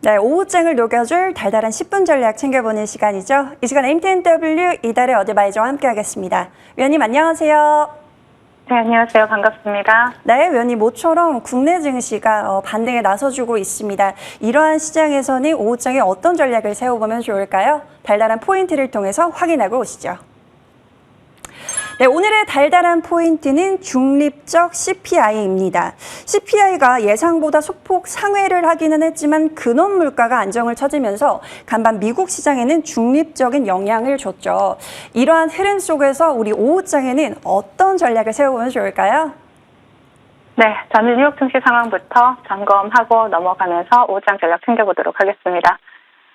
네, 오후장을 녹여줄 달달한 10분 전략 챙겨보는 시간이죠. 이 시간 MTNW 이달의 어드바이저와 함께하겠습니다. 위원님 안녕하세요. 네, 안녕하세요. 반갑습니다. 네, 위원님 모처럼 국내 증시가 어, 반등에 나서주고 있습니다. 이러한 시장에서는 오후장에 어떤 전략을 세워보면 좋을까요? 달달한 포인트를 통해서 확인하고 오시죠. 네, 오늘의 달달한 포인트는 중립적 CPI입니다. CPI가 예상보다 소폭 상회를 하기는 했지만 근원 물가가 안정을 찾으면서 간밤 미국 시장에는 중립적인 영향을 줬죠. 이러한 흐름 속에서 우리 오후장에는 어떤 전략을 세워보면 좋을까요? 네, 저는 뉴욕 증시 상황부터 점검하고 넘어가면서 오장 전략 챙겨보도록 하겠습니다.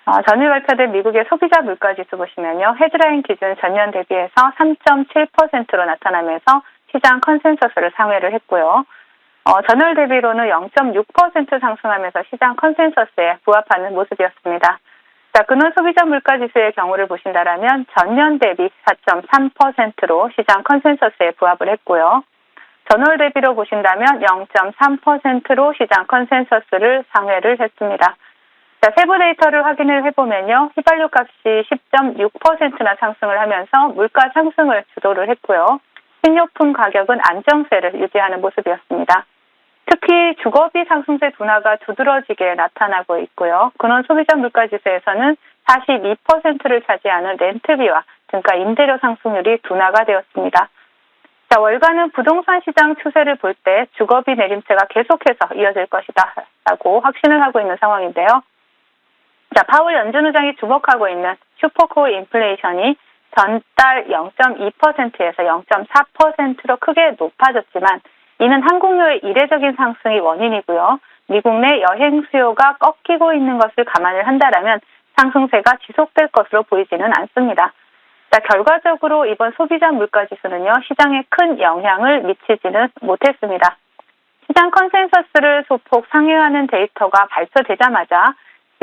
어, 전일 발표된 미국의 소비자 물가 지수 보시면요. 헤드라인 기준 전년 대비해서 3.7%로 나타나면서 시장 컨센서스를 상회를 했고요. 어, 전월 대비로는 0.6% 상승하면서 시장 컨센서스에 부합하는 모습이었습니다. 자, 근원 소비자 물가 지수의 경우를 보신다라면 전년 대비 4.3%로 시장 컨센서스에 부합을 했고요. 전월 대비로 보신다면 0.3%로 시장 컨센서스를 상회를 했습니다. 자, 세부 데이터를 확인을 해보면요. 휘발유 값이 10.6%나 상승을 하면서 물가 상승을 주도를 했고요. 식료품 가격은 안정세를 유지하는 모습이었습니다. 특히 주거비 상승세 둔화가 두드러지게 나타나고 있고요. 근원 소비자 물가 지수에서는 42%를 차지하는 렌트비와 등가 임대료 상승률이 둔화가 되었습니다. 자, 월간은 부동산 시장 추세를 볼 때 주거비 내림세가 계속해서 이어질 것이다 라고 확신을 하고 있는 상황인데요. 자, 파월 연준 의장이 주목하고 있는 슈퍼코어 인플레이션이 전달 0.2%에서 0.4%로 크게 높아졌지만 이는 항공료의 이례적인 상승이 원인이고요. 미국 내 여행 수요가 꺾이고 있는 것을 감안을 한다라면 상승세가 지속될 것으로 보이지는 않습니다. 자, 결과적으로 이번 소비자 물가 지수는요, 시장에 큰 영향을 미치지는 못했습니다. 시장 컨센서스를 소폭 상회하는 데이터가 발표되자마자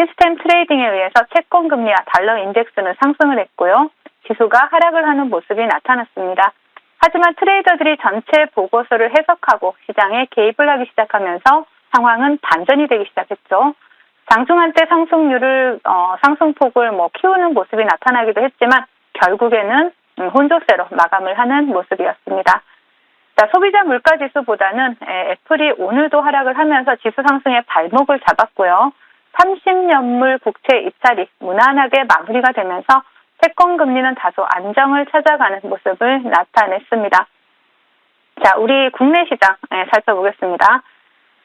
시스템 트레이딩에 의해서 채권 금리와 달러 인덱스는 상승을 했고요. 지수가 하락을 하는 모습이 나타났습니다. 하지만 트레이더들이 전체 보고서를 해석하고 시장에 개입을 하기 시작하면서 상황은 반전이 되기 시작했죠. 장중한 때 상승률을 어, 상승폭을 뭐 키우는 모습이 나타나기도 했지만 결국에는 음, 혼조세로 마감을 하는 모습이었습니다. 자, 소비자 물가 지수보다는 에, 애플이 오늘도 하락을 하면서 지수 상승에 발목을 잡았고요. 30년물 국채 입찰이 무난하게 마무리가 되면서 채권 금리는 다소 안정을 찾아가는 모습을 나타냈습니다. 자, 우리 국내 시장 예, 살펴보겠습니다.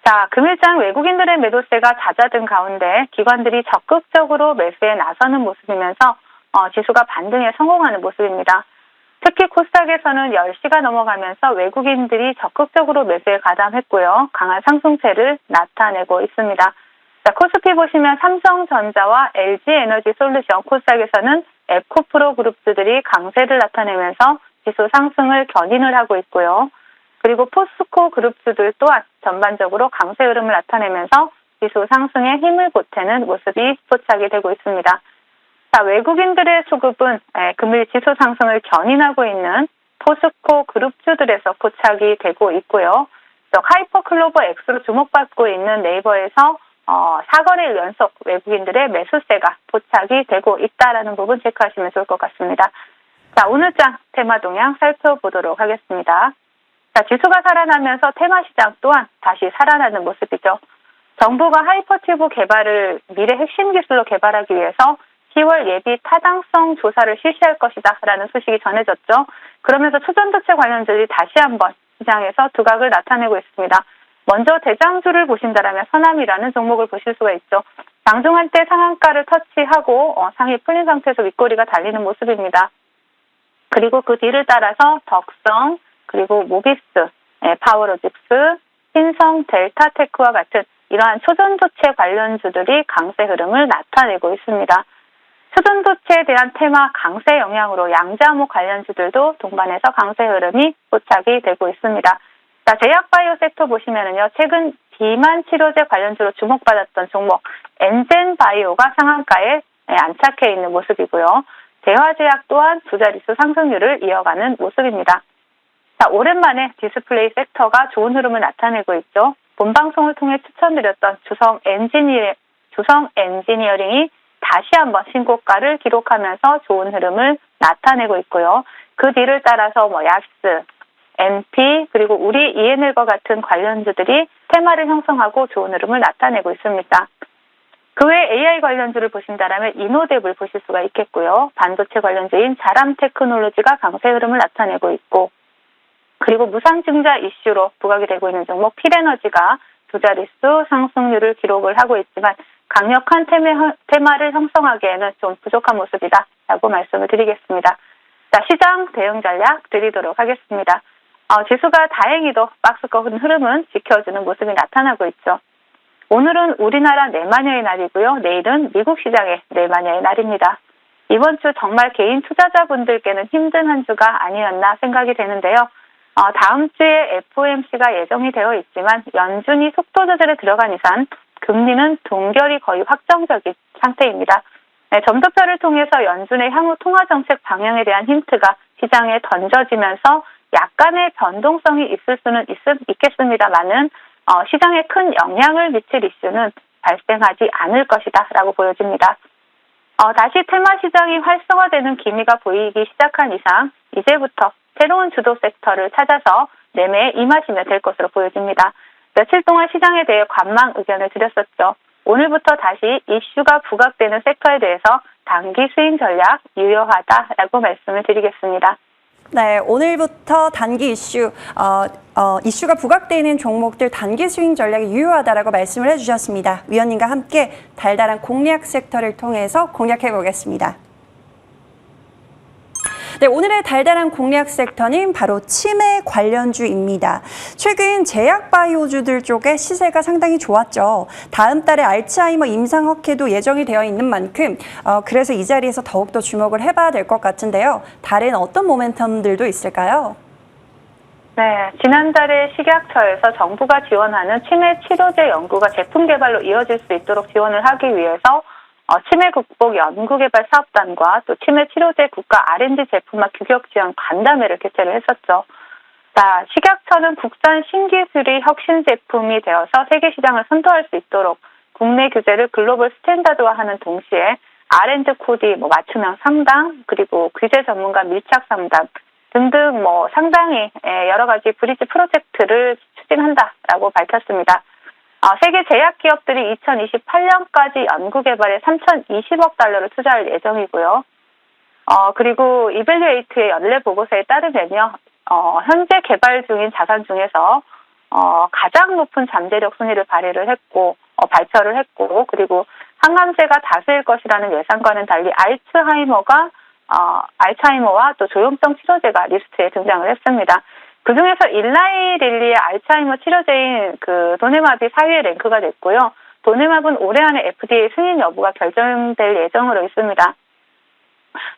자, 금일장 외국인들의 매도세가 잦아든 가운데 기관들이 적극적으로 매수에 나서는 모습이면서 어, 지수가 반등에 성공하는 모습입니다. 특히 코스닥에서는 10시가 넘어가면서 외국인들이 적극적으로 매수에 가담했고요. 강한 상승세를 나타내고 있습니다. 자, 코스피 보시면 삼성전자와 LG에너지 솔루션, 코스닥에서는 에코프로 그룹주들이 강세를 나타내면서 지수 상승을 견인을 하고 있고요. 그리고 포스코 그룹주들 또한 전반적으로 강세 흐름을 나타내면서 지수 상승에 힘을 보태는 모습이 포착이 되고 있습니다. 자, 외국인들의 수급은 에, 금일 지수 상승을 견인하고 있는 포스코 그룹주들에서 포착이 되고 있고요. 또 하이퍼클로버 X로 주목받고 있는 네이버에서 어, 4거래 연속 외국인들의 매수세가 포착이 되고 있다라는 부분 체크하시면 좋을 것 같습니다. 자, 오늘장 테마 동향 살펴보도록 하겠습니다. 자, 지수가 살아나면서 테마 시장 또한 다시 살아나는 모습이죠. 정부가 하이퍼튜브 개발을 미래 핵심 기술로 개발하기 위해서 10월 예비 타당성 조사를 실시할 것이다 라는 소식이 전해졌죠. 그러면서 초전도체 관련주들이 다시 한번 시장에서 두각을 나타내고 있습니다. 먼저 대장주를 보신다면 서남이라는 종목을 보실 수가 있죠. 장중한 때 상한가를 터치하고 어, 상이 풀린 상태에서 윗꼬리가 달리는 모습입니다. 그리고 그 뒤를 따라서 덕성, 그리고 모비스, 예, 파워로직스, 신성, 델타테크와 같은 이러한 초전도체 관련주들이 강세 흐름을 나타내고 있습니다. 초전도체에 대한 테마 강세 영향으로 양자목 관련주들도 동반해서 강세 흐름이 포착이 되고 있습니다. 자, 제약바이오 섹터 보시면은요, 최근 비만 치료제 관련주로 주목받았던 종목 엔젠바이오가 상한가에 예, 안착해 있는 모습이고요. 대화제약 또한 두 자릿수 상승률을 이어가는 모습입니다. 자, 오랜만에 디스플레이 섹터가 좋은 흐름을 나타내고 있죠. 본 방송을 통해 추천드렸던 주성 엔지니 두성 엔지니어링이 다시 한번 신고가를 기록하면서 좋은 흐름을 나타내고 있고요. 그 뒤를 따라서 뭐 약스, NP 그리고 우리 ENL과 같은 관련주들이 테마를 형성하고 좋은 흐름을 나타내고 있습니다. 그 외 AI 관련주를 보신다면 이노뎁을 보실 수가 있겠고요. 반도체 관련주인 자람 테크놀로지가 강세 흐름을 나타내고 있고 그리고 무상증자 이슈로 부각이 되고 있는 종목 필에너지가 두 자릿수 상승률을 기록을 하고 있지만 강력한 테마, 테마를 형성하기에는 좀 부족한 모습이다 라고 말씀을 드리겠습니다. 자, 시장 대응 전략 드리도록 하겠습니다. 어, 지수가 다행히도 박스권 흐름은 지켜주는 모습이 나타나고 있죠. 오늘은 우리나라 내마녀의 날이고요. 내일은 미국 시장의 내마녀의 날입니다. 이번 주 정말 개인 투자자분들께는 힘든 한 주가 아니었나 생각이 되는데요. 어, 다음 주에 FOMC가 예정이 되어 있지만 연준이 속도 조절에 들어간 이상 금리는 동결이 거의 확정적인 상태입니다. 네, 점도표를 통해서 연준의 향후 통화 정책 방향에 대한 힌트가 시장에 던져지면서 약간의 변동성이 있을 수는 있, 있겠습니다만은 어, 시장에 큰 영향을 미칠 이슈는 발생하지 않을 것이다라고 보여집니다. 어, 다시 테마 시장이 활성화되는 기미가 보이기 시작한 이상 이제부터 새로운 주도 섹터를 찾아서 매매에 임하시면 될 것으로 보여집니다. 며칠 동안 시장에 대해 관망 의견을 드렸었죠. 오늘부터 다시 이슈가 부각되는 섹터에 대해서 단기 스윙 전략 유효하다라고 말씀을 드리겠습니다. 네, 오늘부터 단기 이슈, 어, 어, 이슈가 부각되는 종목들 단기 스윙 전략이 유효하다라고 말씀을 해주셨습니다. 위원님과 함께 달달한 공략 섹터를 통해서 공략해 보겠습니다. 네, 오늘의 달달한 공략 섹터는 바로 치매 관련주입니다. 최근 제약 바이오주들 쪽에 시세가 상당히 좋았죠. 다음 달에 알츠하이머 임상 학회도 예정이 되어 있는 만큼 어, 그래서 이 자리에서 더욱더 주목을 해봐야 될 것 같은데요. 다른 어떤 모멘텀들도 있을까요? 네, 지난달에 식약처에서 정부가 지원하는 치매 치료제 연구가 제품 개발로 이어질 수 있도록 지원을 하기 위해서 어, 치매 극복 연구개발 사업단과 또 치매 치료제 국가 R&D 제품화 규격 지원 간담회를 개최를 했었죠. 자, 식약처는 국산 신기술이 혁신 제품이 되어서 세계 시장을 선도할 수 있도록 국내 규제를 글로벌 스탠다드화하는 동시에 R&D 코디, 뭐 맞춤형 상담, 그리고 규제 전문가 밀착 상담 등등 뭐 상당히 예, 여러 가지 브리지 프로젝트를 추진한다라고 밝혔습니다. 어, 세계 제약 기업들이 2028년까지 연구 개발에 3,020억 달러를 투자할 예정이고요. 어, 그리고 이벨리에이트의 연례 보고서에 따르면요, 어, 현재 개발 중인 자산 중에서 어, 가장 높은 잠재력 순위를 발휘를 했고, 어, 발표를 했고, 그리고 항암제가 다수일 것이라는 예상과는 달리 알츠하이머가 어, 알츠하이머와 또 조용성 치료제가 리스트에 등장을 했습니다. 그 중에서 일라이 릴리의 알츠하이머 치료제인 그 도네마비 4위에 랭크가 됐고요. 도네마브는 올해 안에 FDA 승인 여부가 결정될 예정으로 있습니다.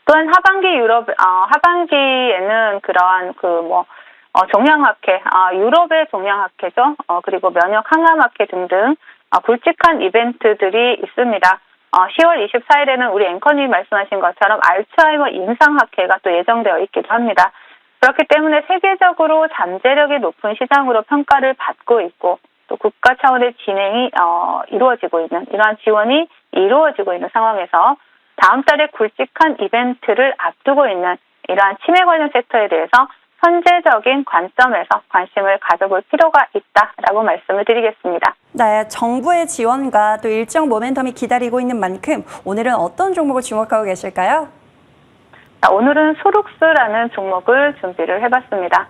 또한 하반기 유럽, 어, 하반기에는 그러한 그 뭐, 어, 종양학회, 어, 유럽의 종양학회죠. 어, 그리고 면역 항암학회 등등 어, 굵직한 이벤트들이 있습니다. 어, 10월 24일에는 우리 앵커님이 말씀하신 것처럼 알츠하이머 임상학회가 또 예정되어 있기도 합니다. 그렇기 때문에 세계적으로 잠재력이 높은 시장으로 평가를 받고 있고 또 국가 차원의 진행이 어, 이루어지고 있는 이러한 지원이 이루어지고 있는 상황에서 다음 달에 굵직한 이벤트를 앞두고 있는 이러한 치매 관련 섹터에 대해서 선제적인 관점에서 관심을 가져볼 필요가 있다라고 말씀을 드리겠습니다. 네, 정부의 지원과 또 일정 모멘텀이 기다리고 있는 만큼 오늘은 어떤 종목을 주목하고 계실까요? 자, 오늘은 소룩스라는 종목을 준비를 해봤습니다.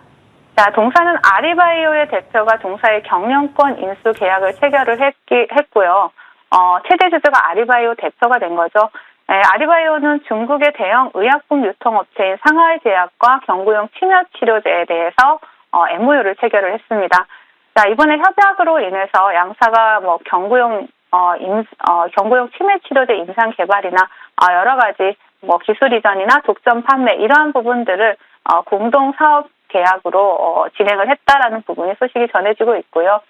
자, 동사는 아리바이오의 대표가 동사의 경영권 인수 계약을 체결을 했기, 했고요. 어, 최대 주주가 아리바이오 대표가 된 거죠. 에, 아리바이오는 중국의 대형 의약품 유통업체인 상하이 제약과 경구용 치료 치료제에 대해서 어, MOU를 체결을 했습니다. 자, 이번에 협약으로 인해서 양사가 뭐 경구용 어, 임, 어, 경구용 치매 치료제 임상 개발이나 어, 여러 가지 뭐 기술 이전이나 독점 판매 이러한 부분들을 어, 공동 사업 계약으로 어, 진행을 했다라는 부분이 소식이 전해지고 있고요.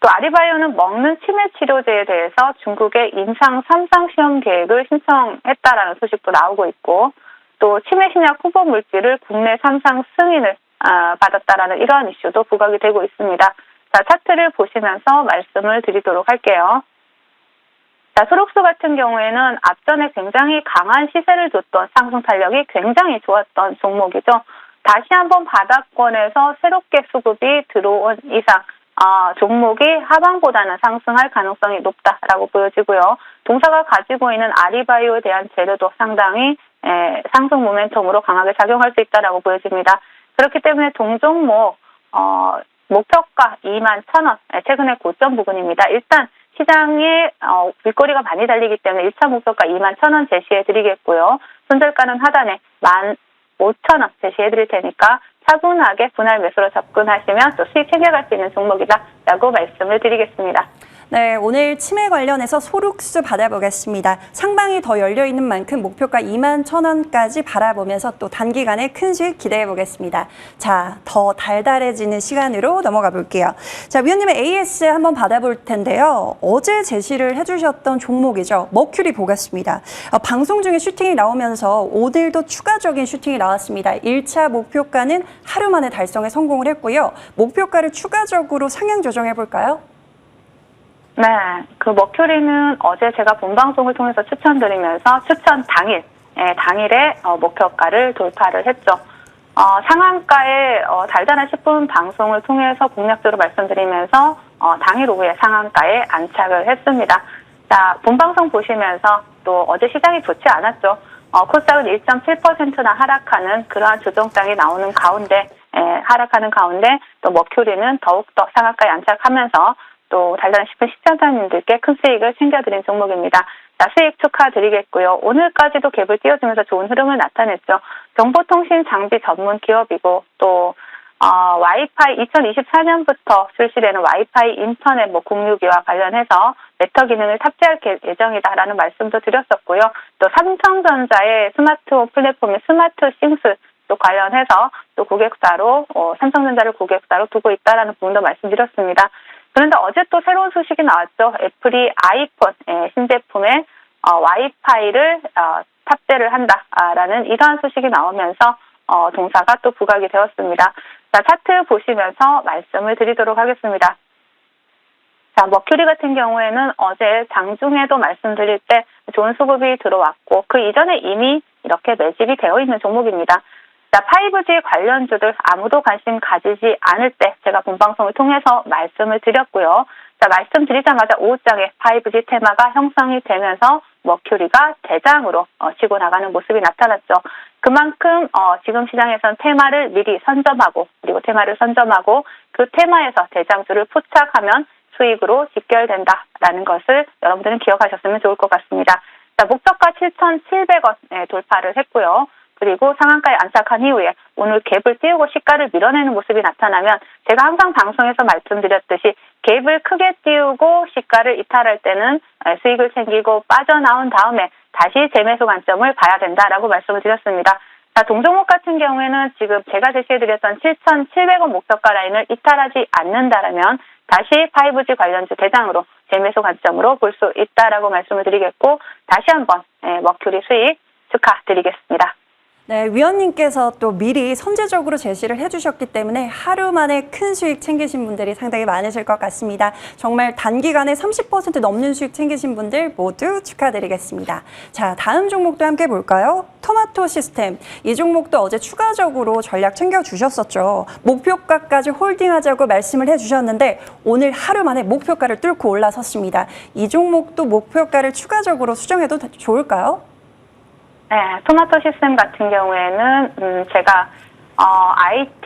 또 아리바이오는 먹는 치매 치료제에 대해서 중국의 임상 3상 시험 계획을 신청했다라는 소식도 나오고 있고 또 치매 신약 후보 물질을 국내 3상 승인을 아, 받았다라는 이러한 이슈도 부각이 되고 있습니다. 자, 차트를 보시면서 말씀을 드리도록 할게요. 자, 소록수 같은 경우에는 앞전에 굉장히 강한 시세를 줬던 상승 탄력이 굉장히 좋았던 종목이죠. 다시 한번 바닥권에서 새롭게 수급이 들어온 이상 아, 종목이 하방보다는 상승할 가능성이 높다라고 보여지고요. 동사가 가지고 있는 아리바이오에 대한 재료도 상당히 에, 상승 모멘텀으로 강하게 작용할 수 있다라고 보여집니다. 그렇기 때문에 동종목 어, 목표가 2만 1,000원, 최근에 고점 부근입니다. 일단 시장에 어, 윗꼬리가 많이 달리기 때문에 1차 목표가 2만 1,000원 제시해 드리겠고요. 손절가는 하단에 1만 5,000원 제시해 드릴 테니까 차분하게 분할 매수로 접근하시면 또 수익 챙겨갈 수 있는 종목이다라고 말씀을 드리겠습니다. 네, 오늘 치매 관련해서 소룩수 받아보겠습니다. 상방이 더 열려 있는 만큼 목표가 2만 천 원까지 바라보면서 또 단기간에 큰 수익 기대해 보겠습니다. 자, 더 달달해지는 시간으로 넘어가 볼게요. 자, 위원님의 AS 한번 받아볼 텐데요. 어제 제시를 해주셨던 종목이죠. 머큐리 보겠습니다. 어, 방송 중에 슈팅이 나오면서 오늘도 추가적인 슈팅이 나왔습니다. 1차 목표가는 하루 만에 달성에 성공을 했고요. 목표가를 추가적으로 상향 조정해 볼까요? 네, 그 머큐리는 어제 제가 본 방송을 통해서 추천드리면서 추천 당일, 예, 당일에 어, 목표가를 돌파를 했죠. 어, 상한가에 어, 달달한 10분 방송을 통해서 공략적으로 말씀드리면서 어, 당일 오후에 상한가에 안착을 했습니다. 자, 본방송 보시면서 또 어제 시장이 좋지 않았죠. 어, 코스닥은 1.7%나 하락하는 그러한 조정장이 나오는 가운데, 예, 하락하는 가운데 또 머큐리는 더욱더 상한가에 안착하면서 또 달달한 싶은 시청자님들께 큰 수익을 챙겨드린 종목입니다. 자, 수익 축하드리겠고요. 오늘까지도 갭을 띄워주면서 좋은 흐름을 나타냈죠. 정보통신 장비 전문 기업이고 또 어, 와이파이 2024년부터 출시되는 와이파이 인터넷 뭐 공유기와 관련해서 메터 기능을 탑재할 게- 예정이다라는 말씀도 드렸었고요. 또 삼성전자의 스마트홈 플랫폼인 스마트 싱스 또 관련해서 또 고객사로 어, 삼성전자를 고객사로 두고 있다라는 부분도 말씀드렸습니다. 그런데 어제 또 새로운 소식이 나왔죠. 애플이 아이폰 예, 신제품에 어, 와이파이를 어, 탑재를 한다라는 이러한 소식이 나오면서 어, 동사가 또 부각이 되었습니다. 자, 차트 보시면서 말씀을 드리도록 하겠습니다. 자, 머큐리 같은 경우에는 어제 장중에도 말씀드릴 때 좋은 수급이 들어왔고 그 이전에 이미 이렇게 매집이 되어 있는 종목입니다. 자, 5G 관련주들 아무도 관심 가지지 않을 때 제가 본방송을 통해서 말씀을 드렸고요. 자, 말씀드리자마자 오후장에 5G 테마가 형성이 되면서 머큐리가 대장으로 어, 치고 나가는 모습이 나타났죠. 그만큼 어, 지금 시장에선 테마를 미리 선점하고 그리고 테마를 선점하고 그 테마에서 대장주를 포착하면 수익으로 직결된다라는 것을 여러분들은 기억하셨으면 좋을 것 같습니다. 자, 목표가 7,700원 네, 돌파를 했고요. 그리고 상한가에 안착한 이후에 오늘 갭을 띄우고 시가를 밀어내는 모습이 나타나면 제가 항상 방송에서 말씀드렸듯이 갭을 크게 띄우고 시가를 이탈할 때는 에, 수익을 챙기고 빠져나온 다음에 다시 재매수 관점을 봐야 된다라고 말씀을 드렸습니다. 자, 동종목 같은 경우에는 지금 제가 제시해드렸던 7,700원 목표가 라인을 이탈하지 않는다라면 다시 5G 관련주 대장으로 재매수 관점으로 볼 수 있다라고 말씀을 드리겠고 다시 한번 에, 머큐리 수익 축하드리겠습니다. 네, 위원님께서 또 미리 선제적으로 제시를 해주셨기 때문에 하루 만에 큰 수익 챙기신 분들이 상당히 많으실 것 같습니다. 정말 단기간에 30% 넘는 수익 챙기신 분들 모두 축하드리겠습니다. 자, 다음 종목도 함께 볼까요? 토마토 시스템. 이 종목도 어제 추가적으로 전략 챙겨주셨었죠. 목표가까지 홀딩하자고 말씀을 해주셨는데 오늘 하루 만에 목표가를 뚫고 올라섰습니다. 이 종목도 목표가를 추가적으로 수정해도 좋을까요? 네, 토마토 시스템 같은 경우에는 음, 제가 어, IT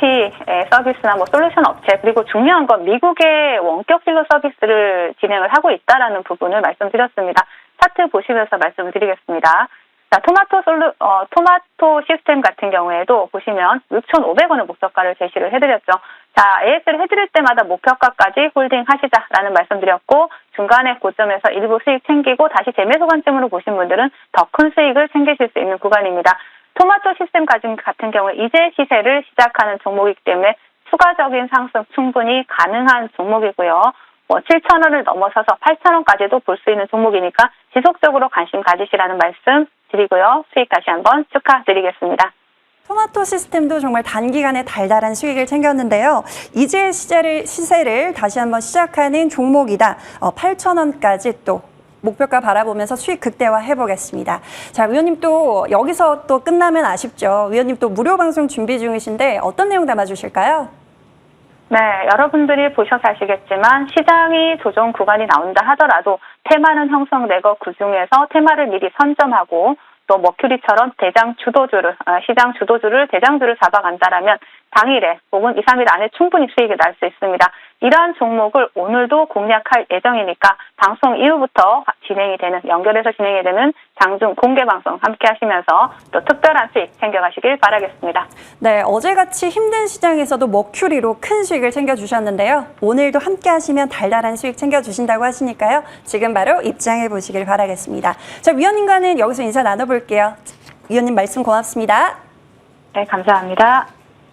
서비스나 뭐 솔루션 업체 그리고 중요한 건 미국의 원격 진로 서비스를 진행을 하고 있다라는 부분을 말씀드렸습니다. 차트 보시면서 말씀드리겠습니다. 자, 토마토 솔루, 어, 토마토 시스템 같은 경우에도 보시면 6,500원의 목표가를 제시를 해드렸죠. 자, AS를 해드릴 때마다 목표가까지 홀딩 하시자라는 말씀드렸고, 중간에 고점에서 일부 수익 챙기고 다시 재매수 관점으로 보신 분들은 더 큰 수익을 챙기실 수 있는 구간입니다. 토마토 시스템 같은 경우에 이제 시세를 시작하는 종목이기 때문에 추가적인 상승 충분히 가능한 종목이고요. 뭐 7,000원을 넘어서서 8,000원까지도 볼 수 있는 종목이니까 지속적으로 관심 가지시라는 말씀 드리고요. 수익 다시 한번 축하드리겠습니다. 토마토 시스템도 정말 단기간에 달달한 수익을 챙겼는데요. 이제 시세를, 시세를 다시 한번 시작하는 종목이다. 어, 8,000원까지 또 목표가 바라보면서 수익 극대화 해보겠습니다. 자, 위원님 또 여기서 또 끝나면 아쉽죠. 위원님 또 무료 방송 준비 중이신데 어떤 내용 담아주실까요? 네, 여러분들이 보셔서 아시겠지만 시장이 조정 구간이 나온다 하더라도 테마는 형성되고 그 중에서 테마를 미리 선점하고 또 머큐리처럼 대장 주도주를 아, 시장 주도주를 대장주를 잡아간다라면 당일에 혹은 2, 3일 안에 충분히 수익이 날 수 있습니다. 이러한 종목을 오늘도 공략할 예정이니까 방송 이후부터 진행이 되는 연결해서 진행이 되는 장중 공개 방송 함께 하시면서 또 특별한 수익 챙겨가시길 바라겠습니다. 네, 어제같이 힘든 시장에서도 머큐리로 큰 수익을 챙겨주셨는데요. 오늘도 함께 하시면 달달한 수익 챙겨주신다고 하시니까요. 지금 바로 입장해 보시길 바라겠습니다. 자, 위원님과는 여기서 인사 나눠볼게요. 위원님 말씀 고맙습니다. 네, 감사합니다.